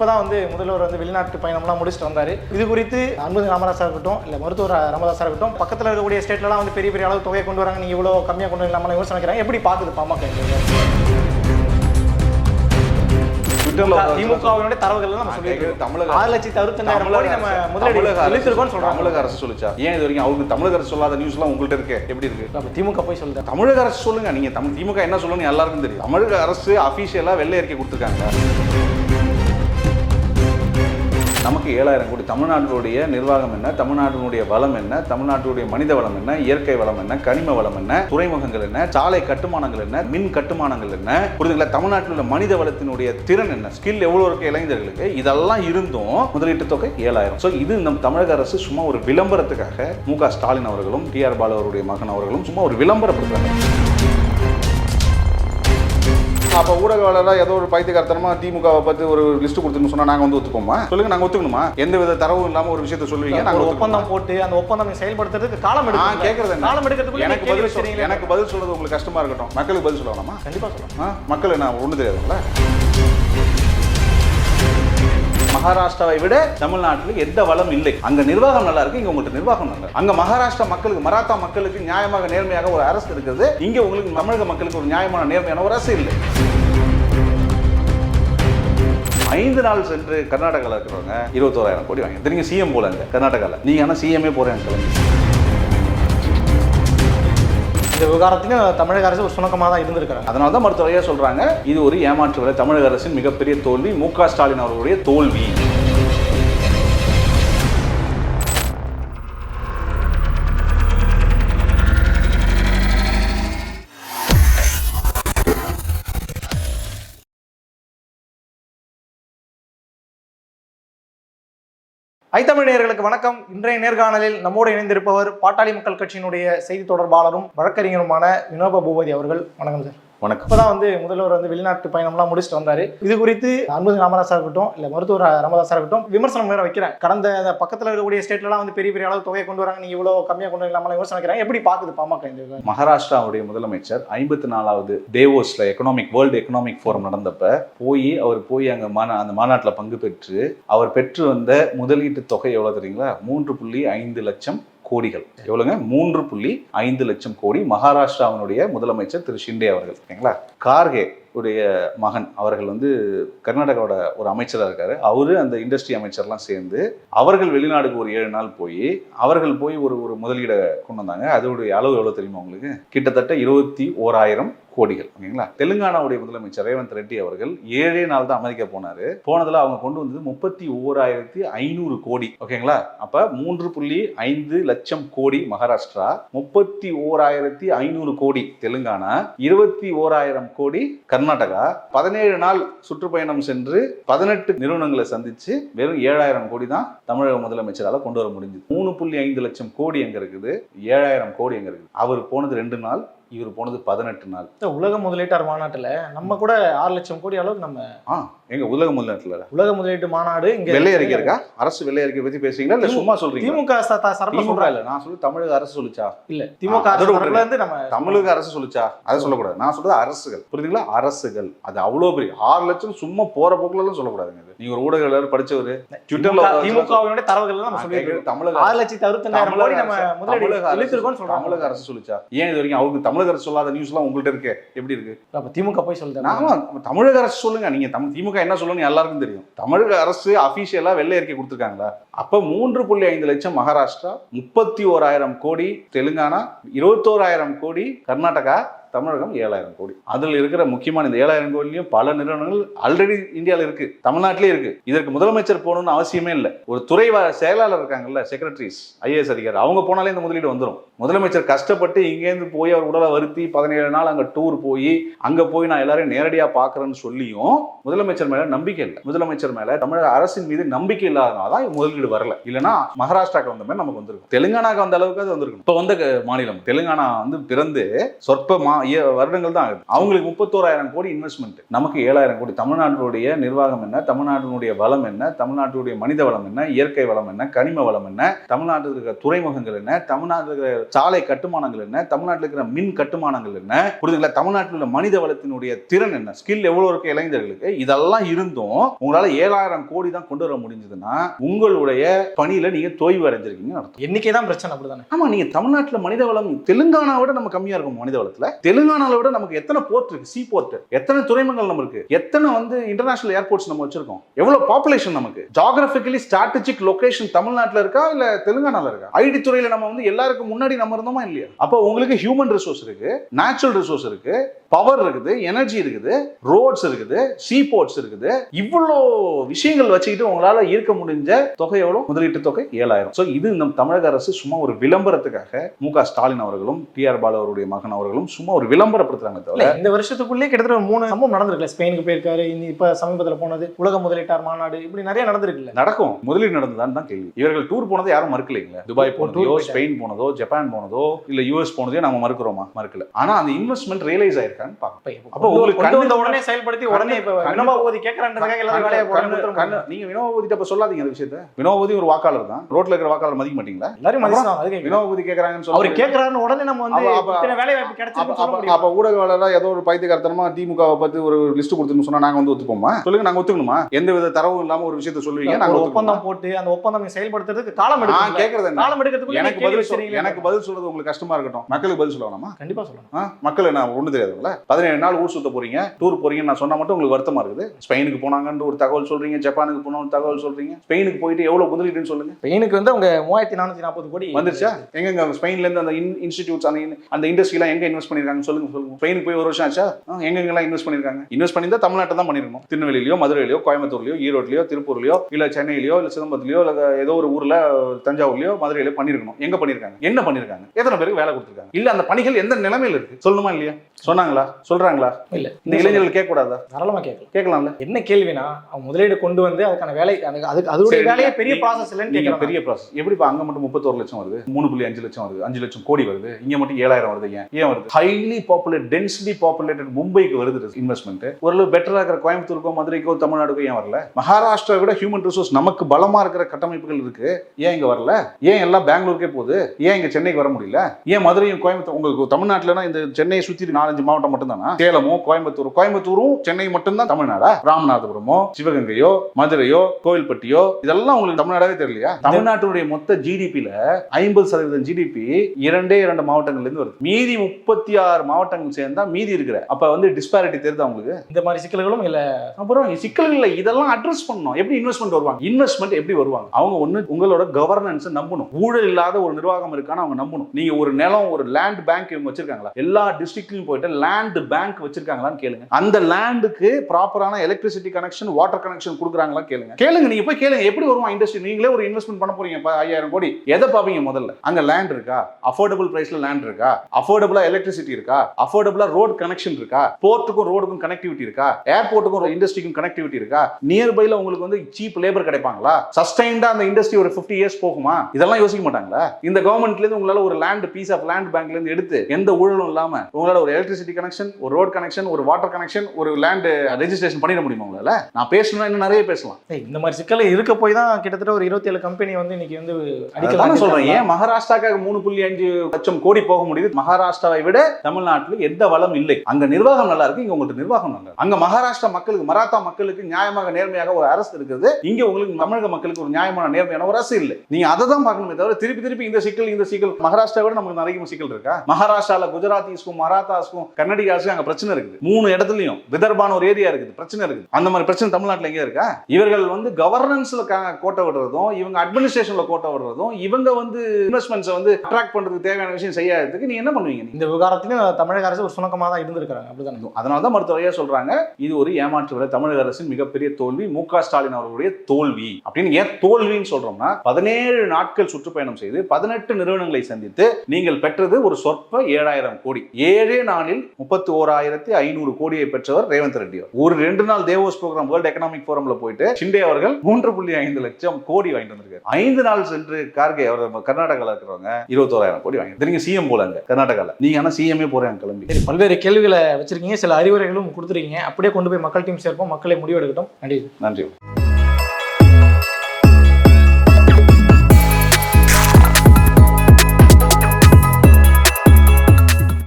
இப்பதான் வந்து முதல்வர் வந்து வெளிநாட்டு பயணம்லாம் முடிச்சுட்டு வந்தாரு. இது குறித்து அன்பு ராமதாஸா இருக்கட்டும் இல்ல மருத்துவர் ராமதாஸா இருக்கட்டும் பக்கத்துல இருக்கக்கூடிய ஸ்டேட்லலாம் வந்து பெரிய பெரிய அளவு தொகையை கொண்டு வராங்க. நீங்க இவ்வளவு கம்மியா கொண்டு வரலாமா யோசனை வைக்கிறாங்க எப்படி பாக்குது பாமக திமுகவினுடைய தரவுகள் நம்ம கேட்கிறது தமிழக ஆறு லட்சத்தி அறுபத்தஞ்சாயிரம் கோடி நம்ம முதலீடு தமிழக அரசு- தமிழக சொல்லுச்சா? ஏன் இது வரைக்கும் அவருக்கு தமிழக அரசு சொல்லாத நியூஸ்லாம் உங்கள்ட்ட இருக்கு? எப்படி இருக்கு? அப்ப திமுக போய் சொல்லுது தமிழக அரசு சொல்லுங்க. நீங்க தமிழ் திமுக என்ன சொல்லணும்னு எல்லாருக்கும் தெரியும். தமிழக அரசு அபிஷியலா வெள்ளை அறிக்கை கொடுத்துருக்காங்க. நமக்கு ஏழாயிரம் கோடி. தமிழ்நாட்டினுடைய நிர்வாகம் என்ன? தமிழ்நாட்டினுடைய வளம் என்ன? தமிழ்நாட்டினுடைய மனித வளம் என்ன? இயற்கை வளம் என்ன? கனிம வளம் என்ன? துறைமுகங்கள் என்ன? சாலை கட்டுமானங்கள் என்ன? மின் கட்டுமானங்கள் என்ன? புரியுதுங்களா? தமிழ்நாட்டில் உள்ள மனித வளத்தினுடைய திறன் என்ன? ஸ்கில் எவ்வளவு இருக்கு இளைஞர்களுக்கு? இதெல்லாம் இருந்தும் முதலீட்டு தொகை ஏழாயிரம். ஸோ இது நம் தமிழக அரசு சும்மா ஒரு விளம்பரத்துக்காக மு க ஸ்டாலின் அவர்களும் டி ஆர் பாலு அவருடைய மகன் அவர்களும் சும்மா ஒரு விளம்பரப்படுத்துறாங்க. அப்போ ஊடகவாளராக ஏதோ ஒரு பைத்தியக்காரத்தனமா திமுகவை பத்தி ஒரு லிஸ்ட் கொடுத்துன்னு சொன்னா நாங்க வந்து ஒத்துக்கோமா சொல்லுங்க நாங்க ஒத்துக்கணுமா எந்த வித தரவும் இல்லாம ஒரு விஷயத்த சொல்லுவீங்க நாங்க ஒரு ஒத்துக்கணுமா? ஒப்பந்தம் போட்டு அந்த ஒப்பந்தம் செயல்படுத்துறதுக்கு காலம் நான் எடுக்கும் கேட்கறது? காலம் எடுக்கிறதுக்குள்ள எனக்கு பதில் சொல் வச்சிருக்கீங்களே. எனக்கு பதில் சொல்றது உங்களுக்கு கஷ்டமா இருக்கட்டும் மக்களுக்கு பதில் சொல்லலாமா கண்டிப்பா சொல்லலாம்? மக்கள் என்ன ஒண்ணு தெரியாதுங்களா மகாராஷ்டிராவை விட தமிழ்நாட்டில் எந்த வளம் இல்லை. அங்க நிர்வாகம் நல்லா இருக்கு இங்க உங்களுக்கு நிர்வாகம் நல்லா இருக்கு. அங்க மகாராஷ்டிரா மக்களுக்கு மராத்தா மக்களுக்கு நியாயமாக நேர்மையாக ஒரு அரசு இருக்குது இங்க உங்களுக்கு தமிழக மக்களுக்கு ஒரு நியாயமான நேர்மையான ஒரு அரசு இல்லை. ஐந்து நாள் சென்று கர்நாடகாவில் இருக்கிறவங்க இருபத்தோராயிரம் கோடி வாங்கி திரும்ப சிஎம் போலங்க கர்நாடகாவில் நீங்க ஆனால் சிஎம்ஏ போறேன் கிளம்பி இந்த விவகாரத்திலும் தமிழக அரசு ஒரு சுணக்கமாக தான் இருந்திருக்காங்க அதனால தான் மருத்துவரையா சொல்றாங்க. இது ஒரு ஏமாற்று வேலை. தமிழக அரசின் மிகப்பெரிய தோல்வி மு ஸ்டாலின் அவர்களுடைய தோல்வி. ஐதமிழிநயர்களுக்கு வணக்கம். இன்றைய நேர்காணலில் நம்மோடு இணைந்திருப்பவர் பாட்டாளி மக்கள் கட்சியினுடைய செய்தி தொடர்பாளரும் வழக்கறிஞருமான வினோப பூபதி அவர்கள். வணக்கம் சார். வணக்கம். இப்பதான் வந்து முதல்வர் வந்து வெளிநாட்டு பயணம்லாம் முடிச்சுட்டு வந்தாரு. இது குறித்து அன்பு ராமதாஸா இருக்கட்டும் இல்லை மருத்துவர் ராமதாஸா இருக்கட்டும் விமர்சனம் வேற வைக்கிறேன். கடந்த அந்த பக்கத்தில் இருக்கக்கூடிய ஸ்டேட்லலாம் வந்து பெரிய பெரிய அளவு தொகையை கொண்டு வராங்க. நீங்கள் இவ்வளோ கம்மியாக கொண்டு வரலாமல் விமர்சனம் வைக்கிறாங்க எப்படி பார்க்குது பாமக இந்த மகாராஷ்டிராவுடைய முதலமைச்சர் ஐம்பத்தி நாலாவது தேவோஸ்ல எக்கனாமிக் வேர்ல்டு எக்கனாமிக் ஃபோரம் நடந்தப்ப போய் அவர் போய் அங்கே மாநா அந்த மாநாட்டில் பங்கு பெற்று அவர் பெற்று வந்த முதலீட்டு தொகை எவ்வளோ தெரியுங்களா? மூன்று புள்ளி ஐந்து லட்சம் கோடிகள். எவ்வளவுங்க? மூன்று புள்ளி ஐந்து லட்சம் கோடி மகாராஷ்டிராவினுடைய முதலமைச்சர் திரு ஷிண்டே அவர்கள். ஓகேங்களா கார்கே உடைய மகன் அவர்கள் வந்து கர்நாடகாவோட ஒரு அமைச்சராக இருக்காரு. அவரு அந்த இண்டஸ்ட்ரி அமைச்சர்லாம் சேர்ந்து அவர்கள் வெளிநாடுக்கு ஒரு ஏழு நாள் போய் அவர்கள் போய் ஒரு ஒரு முதலீடை கொண்டு வந்தாங்க. அதோடைய அளவு எவ்வளவு தெரியுமா உங்களுக்கு? கிட்டத்தட்ட இருபத்தி ஓராயிரம் கோடிகள் ஓகேங்களா? தெலுங்கானாவுடைய முதலமைச்சர் ரேவந்த் ரெட்டி அவர்கள் ஏழே நாள் தான் அமெரிக்கா போனார். போனதில் அவங்க கொண்டு வந்தது முப்பத்தி ஓராயிரத்தி ஐநூறு கோடி ஓகேங்களா? அப்போ மூன்று புள்ளி ஐந்து லட்சம் கோடி மகாராஷ்டிரா முப்பத்தி ஓராயிரத்தி ஐநூறு கோடி தெலுங்கானா இருபத்தி ஓராயிரம் கோடி கர்நாடகா பதினேழு நாள் சுற்றுப்பயணம் சென்று பதினெட்டு நிறுவனங்களை சந்தித்து வெறும் ஏழாயிரம் கோடி தான் தமிழக முதலமைச்சரால் கொண்டு வர முடிஞ்சது. மூணு புள்ளி ஐந்து லட்சம் கோடி எங்கே இருக்குது? ஏழாயிரம் கோடி எங்கே இருக்குது? அவர் போனது ரெண்டு நாள் இவர் போனது பதினெட்டு நாள். உலக முதலீட்டாளர் மாநாட்டுல நம்ம கூட ஆறு லட்சம் கோடி அளவுக்கு நம்ம ஆ. எங்க உலக முதலீட்டுல உலக முதலீட்டு மாநாடு இங்க வெள்ளை அறிக்கை இருக்கா. அரசு வெள்ளை அறிக்கை பத்தி பேசுறீங்களா? இல்ல சும்மா சொல்றீங்க திமுக ச- த- சரப்புல திமுக சொல்றாங்க இல்ல நான் சொல்லி தமிழக அரசு சொல்லுச்சா? இல்ல திமுக இருந்து நம்ம தமிழக அரசு சொல்லுச்சா? அதை சொல்லக்கூடாது. நான் சொல்றது அரசுகள். புரியுதுங்களா? அரசுகள். அது அவ்வளவு பெரிய ஆறு லட்சம் சும்மா போற போக்குல எல்லாம் சொல்லக்கூடாதுங்க. நீங்க ஒரு ஊடகவியலாளர் படிச்சவர் ட்விட்டர்ல திமுக திமுகவினுடைய தரவுகள் நம்ம இருக்கோம். தமிழக ஆறு லட்சத்தி அறுபத்தஞ்சாயிரம் கோடி நம்ம முதலீடு தமிழக அரசு- சொல்லுச்சா? ஏன் இது வரைக்கும் அவங்க தமிழக அரசு சொல்லாத நியூஸ்லாம் உங்கள்ட்ட இருக்கு? எப்படி இருக்கு? திமுக போய் சொல்லுது? ஆமா தமிழக அரசு சொல்லுங்க. நீங்க தம் திமுக என்ன சொல்லணும்னு எல்லாருக்கும் தெரியும். தமிழக அரசு அபிஷியலா வெள்ளை அறிக்கை கொடுத்துருக்காங்களா? அப்ப மூன்று புள்ளி ஐந்து லட்சம் மகாராஷ்டிரா முப்பத்தி ஓராயிரம் கோடி தெலுங்கானா இருபத்தோராயிரம் கோடி கர்நாடகா தமிழகம் ஏழாயிரம் கோடி. அதில் இருக்கிற முக்கியமான இந்த ஏழாயிரம் கோடிலையும் பல நிறுவனங்கள் ஆல்ரெடி இந்தியாவில் இருக்கு தமிழ்நாட்டிலே இருக்கு. இதற்கு முதலமைச்சர் போகணும்னு அவசியமே இல்லை. ஒரு துறை வ- செயலாளர் இருக்காங்கல்ல செக்ரட்டரிஸ் ஐஏஎஸ் அதிகாரி அவங்க போனாலே இந்த முதலீடு வந்துடும் முதலமைச்சர் கஷ்டப்பட்டு இங்கேருந்து போய் அவர் உடலை வருத்தி பதினேழு நாள் அங்கே டூர் போய் அங்கே போய் நான் எல்லாரையும் நேரடியாக பார்க்குறேன்னு சொல்லியும் முதலமைச்சர் மேலே நம்பிக்கை இல்லை. முதலமைச்சர் மேலே தமிழக அரசின் மீது நம்பிக்கை இல்லாதனால தான் முதலீடு வரல. இல்லைன்னா மகாராஷ்டிராக்கு வந்த மாதிரி நமக்கு வந்திருக்கும். தெலுங்கானாக்கு வந்த அளவுக்கு அது வந்திருக்கும். இப்போ வந்த மாநிலம் தெலுங்கானா வந்து பிறந்து சொற்ப மா வருடங்கள் தான் ஆகுது. அவங்களுக்கு முப்பத்தோராயிரம் கோடி இன்வெஸ்ட்மெண்ட் நமக்கு ஏழாயிரம் கோடி. தமிழ்நாட்டினுடைய நிர்வாகம் என்ன? தமிழ்நாட்டினுடைய வளம் என்ன? தமிழ்நாட்டுடைய மனித வளம் என்ன? இயற்கை வளம் என்ன? கனிம வளம் என்ன? தமிழ்நாட்டில் இருக்கிற துறைமுகங்கள் என்ன? தமிழ்நாட்டில் இருக்கிற சாலை கட்டுமானங்கள் என்ன? தமிழ்நாட்டில் இருக்கிற மின் கட்டுமானங்கள் என்ன? புரியுதுங்களா? தமிழ்நாட்டில் உள்ள மனித வளத்தினுடைய திறன் என்ன? ஸ்கில் எவ்வளவு இருக்கு இளைஞர்களுக்கு? இதெல்லாம் இருந்தும் உங்களால ஏழாயிரம் கோடி தான் கொண்டு வர முடிஞ்சதுன்னா உங்களுடைய பணியில நீங்க தொய்வு அடைஞ்சிருக்கீங்கன்னு அர்த்தம். எண்ணிக்கை தான் பிரச்சனை அப்படிதானே? ஆமா நீங்க தமிழ்நாட்டுல மனித வளம் தெலுங்கானா விட நம்ம கம்மியா இருக்கும் மனித வளத்துல. தெலுங்கானால விட நமக்கு எத்தனை போர்ட் இருக்கு? சி போர்ட் எத்தனை துறைமுகங்கள் நம்ம இருக்கு? எத்தனை வந்து இன்டர்நேஷனல் ஏர்போர்ட்ஸ் நம்ம வச்சிருக்கோம்? எவ்வளவு பாப்புலேஷன் நமக்கு? ஜாகிரபிக்கலி ஸ்ட்ராட்டஜிக் லொகேஷன் தமிழ்நாட்டில் இருக்கா? இல்ல தெலுங்கானால இருக்கா? ஐடி துறையில நம்ம வந்து எல்லாருக்கும் முன்னாடி நம்ம இருந்தோமா இல்லையா? அப்போ உங்களுக்கு ஹியூமன் ரிசோர்ஸ் இருக்கு நேச்சுரல் ரிசோர்ஸ் இருக்கு பவர் இருக்குது எனர்ஜி இருக்குது ரோட்ஸ் இருக்குது சீ போர்ட்ஸ் இருக்குது. இவ்வளோ விஷயங்கள் வச்சுக்கிட்டு உங்களால ஈர்க்க முடிஞ்ச தொகை எவ்வளோ முதலீட்டு தொகை ஏழாயிரம். ஸோ இது நம் தமிழக அரசு சும்மா ஒரு விளம்பரத்துக்காக மு க ஸ்டாலின் அவர்களும் டி ஆர் பாலு அவருடைய மகன் அவர்களும் சும்மா ஒரு விளம்பரப்படுத்துறாங்க தவிர இந்த வருஷத்துக்குள்ளே கிட்டத்தட்ட மூணு சம்பவம் நடந்திருக்குல்ல. ஸ்பெயினுக்கு போயிருக்காரு இப்ப சமீபத்துல போனது உலக முதலீட்டார் மாநாடு இப்படி நிறைய நடந்திருக்குல்ல. நடக்கும். முதலீடு நடந்ததான்னு தான் கேள்வி. இவர்கள் டூர் போனதை யாரும் மறுக்கலைங்களா? துபாய் போனதோ. ஸ்பெயின் போனதோ ஜப்பான் போனதோ இல்ல யூஎஸ் போனதோ நம்ம மறுக்கிறோமா? மறுக்கல. ஆனா அந்த இன்வெஸ்ட்மெண்ட் ரியலைஸ் ஆயிருக்கான்னு பார்க்கணும். அப்ப உங்களுக்கு கொண்டு வந்த உடனே செயல்படுத்தி உடனே இப்ப கண்ணு- வினோபா போதி கேட்கறான்றதுக்காக எல்லாரும் வேலையை போறாங்க நீங்க வினோபதி அப்ப சொல்லாதீங்க அந்த விஷயத்த. வினோபதி ஒரு வாக்காளர் தான். ரோட்ல இருக்கிற வாக்காளர் மதிக்க மாட்டீங்களா? எல்லாரும் மதிச்சாங்க அதுக்கு வினோபதி கேக்குறாங்கன்னு அவர் சொல்லி கேட்கறாருன்னு உடனே நம்ம வந்து வேலை வாய்ப்பு சொல்ல அப்ப- முடியும். அப்ப ஊடகவாளரா ஏதோ ஒரு பைத்தியக்காரத்தனமா திமுகவை பத்தி ஒரு லிஸ்ட் கொடுத்துன்னு சொன்னா நாங்க வந்து ஒத்துப்போமா? சொல்லுங்க நாங்க ஒத்துக்கணுமா? எந்த வித தரவும் இல்லாம ஒரு விஷயத்த சொல்லுவீங்க நாங்க? ஒப்பந்தம் போட்டு அந்த ஒப்பந்தம் செயல்படுத்துறதுக்கு காலம் எடுக்கும் கேக்குறது என்ன? காலம் எடுக்கிறதுக்கு எனக்கு பதில் எனக்கு பதில் சொல்றது உங்களுக்கு கஷ்டமா இருக்கட்டும். மக்களுக்கு பதில் சொல்ல வேணாமா கண்டிப்பா சொல்லணும். ஆ, மக்கள் என்ன ஒண்ணு தெரியாதுங்களா பதினேழு நாள் ஊர் சுத்த போறீங்க டூர் போறீங்கன்னு நான் சொன்னா மட்டும் உங்களுக்கு வருத்தமா இருக்குது. ஸ்பெயினுக்கு போனாங்கன்னு ஒரு தகவல் சொல்றீங்க ஜப்பானுக்கு போனோம்னு தகவல் சொல்றீங்க. ஸ்பெயினுக்கு போயிட்டு எவ்வளவு முதலீடுன்னு சொல்லுங்க. ஸ்பெயினுக்கு வந்து அவங்க மூவாயிரத்தி நானூத்தி நாற்பது கோடி வந்துருச்சா? எங்க ஸ்பெயின்ல இருந்து அந்த இன்ஸ்டிடியூட்ஸ் அந்த அந்த இண்டஸ்ட்ரியெல்லாம் எங்க இன்வெஸ்ட் பண்ணிருக்காங்க? சொல்லுங்க சொல்லுங்க. ஸ்பெயினுக்கு போய் ஒரு வருஷம் ஆச்சா? ஆ, எங்க எங்கெல்லாம் இன்வெஸ்ட் பண்ணிருக்காங்க இன்வெஸ்ட் பண்ணியிருந்தா தமிழ்நாட்டை தான் பண்ணிருக்கணும் திருநெல்வேலியோ மதுரையிலயோ கோயம்புத்தூர்லயோ ஈரோட்லயோ திருப்பூர்லயோ இல்ல சென்னையிலயோ இல்ல சிதம்பரத்துலயோ இல்ல ஏதோ ஒரு ஊர்ல தஞ்சாவூர்லயோ மதுரையிலயோ பண்ணிருக்கணும் எங்க பண்ணிருக்காங்க என்ன பண்ணிருக்காங்க எத்தனை பேருக்கு வேலை கொடுத்துருக்காங்க? இல்ல அந்த பணிகள் எந்த நிலைமையில இருக்கு? சொல்லணுமா இல்லையா? சொன்னாங்களா? சொல்றாங்களா? இல்ல. இந்த இளைஞர்கள் கேட்க கூடாதா தாராளமா கேட்கலாம். கேட்கலாம்ல. என்ன கேள்வினா முதலீடு கொண்டு வந்து அதுக்கான வேலை அதுக்கு அதோட வேலையே பெரிய ப்ராசஸ் இல்லைன்னு பெரிய ப்ராசஸ் எப்படிப்பா அங்க மட்டும் முப்பத்தோரு லட்சம் வருது? மூணு புள்ளி அஞ்சு லட்சம் வருது. அஞ்சு லட்சம் கோடி வருது. இங்க மட்டும் ஏழாயிரம் வருது ஏன்? ஏன் வருது? ஹைலி பாப்புலேட் டென்ஸ்லி பாப்புலேட்டட் மும்பைக்கு வருது இன்வெஸ்ட்மெண்ட் ஓரளவு பெட்டரா இருக்கிற கோயம்புத்தூருக்கோ மதுரைக்கோ தமிழ்நாடுக்கோ ஏன் வரல? மகாராஷ்டிரா விட ஹியூமன் ரிசோர்ஸ் நமக்கு பலமா இருக்கிற கட்டமைப்புகள் இருக்கு. ஏன் இங்க வரல? ஏன் எல்லாம் பெங்களூருக்கே போகுது? ஏன் இங்க சென்னைக்கு வர முடியல? ஏன் மதுரையும் கோயம்புத்தூர் உங்களுக்கு தமிழ்நாட்டுலனா இந்த சென்னையை சுத்தி நாலஞ்சு மாவட்டம் மட்டும் தானா சேலமோ கோயம்புத்தூர் கோயம்புத்தூரும் சென்னை மட்டும்தான் தமிழ்நாடா? ராமநாதபுரமோ சிவகங்கையோ மதுரையோ கோவில்பட்டியோ இதெல்லாம் உங்களுக்கு தமிழ்நாடாவே தெரியலையா? தமிழ்நாட்டுடைய மொத்த ஜிடிபில ஐம்பது சதவீதம் ஜிடிபி இரண்டே இரண்டு மாவட்டங்கள்ல இருந்து வருது. மீதி முப்பத்தி ஆறு மாவட்டங்கள் சேர்ந்தா மீதி இருக்கிற. அப்ப வந்து டிஸ்பாரிட்டி தெரியுதா உங்களுக்கு? இந்த மாதிரி சிக்கல்களும் இல்ல. அப்புறம் சிக்கல் இல்லை. இதெல்லாம் அட்ரஸ் பண்ணணும். எப்படி இன்வெஸ்ட்மெண்ட் வருவாங்க? இன்வெஸ்ட்மெண்ட் எப்படி வருவாங்க? அவங்க ஒண்ணு உங்களோட கவர்னன்ஸ் நம்பணும். ஊழல் இல்லாத ஒரு நிர்வாகம் இருக்கான்னு அவங்க நம்பணும். நீங்க ஒரு நிலம் ஒரு லேண்ட் பேங்க் இவங்க வச்சிருக்காங்களா? எல்லா டிஸ்ட்ரிக்ட்லயும் போயிட்டு லேண்ட் பேங்க் வச்சிருக்காங்களான்னு கேளுங்க. அந்த லேண்டுக்கு ப்ராப்பரான எலக்ட்ரிசிட்டி கனெக்ஷன் வாட்டர் கனெக்ஷன் கொடுக்குறாங்களா கேளுங்க. கேளுங்க நீங்க போய் கேளுங்க. எப்படி வருவான் இண்டஸ்ட்ரி நீங்களே ஒரு இன்வெஸ்ட்மெண்ட் பண்ண போறீங்க ஐயாயிரம் கோடி. எதை பாப்பீங்க முதல்ல? அங்க லேண்ட் இருக்கா? அஃபோர்டபுள் பிரைஸ்ல லேண்ட் இருக்கா? அஃபோர்டபுளா எலக்ட்ரிசிட்டி இருக்கா? அஃபோர்டபுளா ரோட் கனெக்ஷன் இருக்கா? போர்ட்டுக்கும் ரோடுக்கும் கனெக்டிவிட்டி இருக்கா? ஏர்போர்ட்டுக்கும் இண்டஸ்ட்ரிக்கும் கனெக்டிவிட்டி இருக்கா? நியர்பைல உங்களுக்கு வந்து சீப் லேபர் கிடைப்பாங்களா? சஸ்டைன்டா அந்த இண்டஸ்ட்ரி ஒரு 50 இயர்ஸ் போகுமா? இதெல்லாம் யோசிக்க மாட்டாங்களா? இந்த கவர்மெண்ட்ல இருந்து உங்களால ஒரு லேண்ட் பீஸ் ஆஃப் லேண்ட் பேங்க்ல இருந்து எடுத்து எந்த ஊழலும் இல்லாம உங்களால ஒரு எலக்ட்ரிசிட்டி கனெக்ஷன் ஒரு ரோட் கனெக்ஷன் ஒரு வாட்டர் கனெக்ஷன் ஒரு லேண்ட் ரெஜிஸ்ட்ரேஷன் பண்ணிட முடியுமா உங்களால? நான் பேசணும்னா இன்னும் நிறைய பேசலாம். இந்த மாதிரி சிக்கல் இருக்க போய் தான் கிட்டத்தட்ட ஒரு இருபத்தி ஏழு கம்பெனி வந்து இன்னைக்கு வந்து அடிக்கலாம் சொல்றேன். ஏன் மகாராஷ்டிராக்காக மூணு புள்ளி அஞ்சு லட்சம் கோடி போக முடியுது? மகாராஷ்டிராவை விட தமிழ்நாட்டில் எந்த வளம் இல்லை. அங்க நிர்வாகம் நல்லா இருக்கு இங்க உங்களுக்கு நிர்வாகம் நல்லா அங்க மகாராஷ்டிரா மக்களுக்கு மராத்தா மக்களுக்கு நியாயமாக நேர்மையாக ஒரு அரசு இருக்குது. இங்க உங்களுக்கு தமிழக மக்களுக்கு ஒரு நியாயமான நேர்மையான ஒரு அரசு இல்லை. நீங்க அதை தான் பார்க்கணுமே தவிர திருப்பி திருப்பி இந்த சிக்கல் இந்த சிக்கல். மகாராஷ்டிரா விட நமக்கு நிறைய சிக்கல் இருக்கா? மகாராஷ்டிரால குஜராத்திஸ்க்கும் மராத்தாஸ்க்கும் கர்நாடகாஸ்க்கும் அங்க பிரச்சனை இருக்குது. மூணு இடத்துலயும் விதர்பான ஒரு ஏரியா இருக்குது பிரச்சனை இருக்குது. அந்த மாதிரி பிரச்சனை தமிழ்நாட்டில் எங்க இருக்கா? இவர்கள் வந்து கவர்னன்ஸ்ல கோட்டை விடுறதும் இவங்க அட்மினிஸ்ட்ரேஷன்ல கோட்டை விடுறதும் இவங்க வந்து இன்வெஸ்ட்மெண்ட்ஸை வந்து அட்ராக்ட் பண்றதுக்கு தேவையான விஷயம் செய்யாததுக்கு நீ என்ன பண்ணுவீங்க இந்த விவகாரத்திலும் தமிழக அரசு ஒரு சுணக்கமாக தான் இருந்திருக்காங்க அப்படிதான்? அதனால தான் மருத்துவரையா சொல்றாங்க இது ஒரு ஏமாற்று வேலை. தமிழக அரசின் மிகப்பெரிய தோல்வி மு க ஸ்டாலின் அவர்களுடைய தோல்வி. அப்படின்னு ஏன் தோல்வின்னு சொல்றோம்னா பதினேழு நாட்கள் சுற்றுப்பயணம் செய்து பதினெட்டு நிறுவனங்களை சந்தித்து நீங்கள் பெற்றது ஒரு சொற்ப ஏழாயிரம் கோடி. ஏழே நாளில் முப்பத்தி ஓராயிரத்தி ஐநூறு கோடியை பெற்றவர் ரேவந்த் ரெட்டி ஒரு ரெண்டு நாள் தேவோஸ் ப்ரோக்ராம் வேர்ல்ட் எக்கனாமிக் போரம்ல போயிட்டு ஷிண்டே அவர்கள் மூன்று புள்ளி ஐந்து லட்சம் கோடி வாங்கிட்டு வந்திருக்காரு. ஐந்து நாள் சென்று கார்கே அவர் கர்நாடகாவில் இருக்கிறவங்க இருபத்தோராயிரம் கோடி வாங்கி நீங்க சிஎம் போலங்க கர்நாடகாவில் கர்நாடகால. நீங்க ஆனா சிஎம்ஏ போறேன் கிளம்பி. சரி பல்வேறு கேள்விகளை வச்சிருக்கீங்க சில அறிவுரைகளும் கொடுத்துருக்கீங்க. அப்படியே கொண்டு போய் மக்கள் டீம் சேர்ப்போம். மக்களை முடிவெடுக்கட்டும் நன்றி. நன்றி.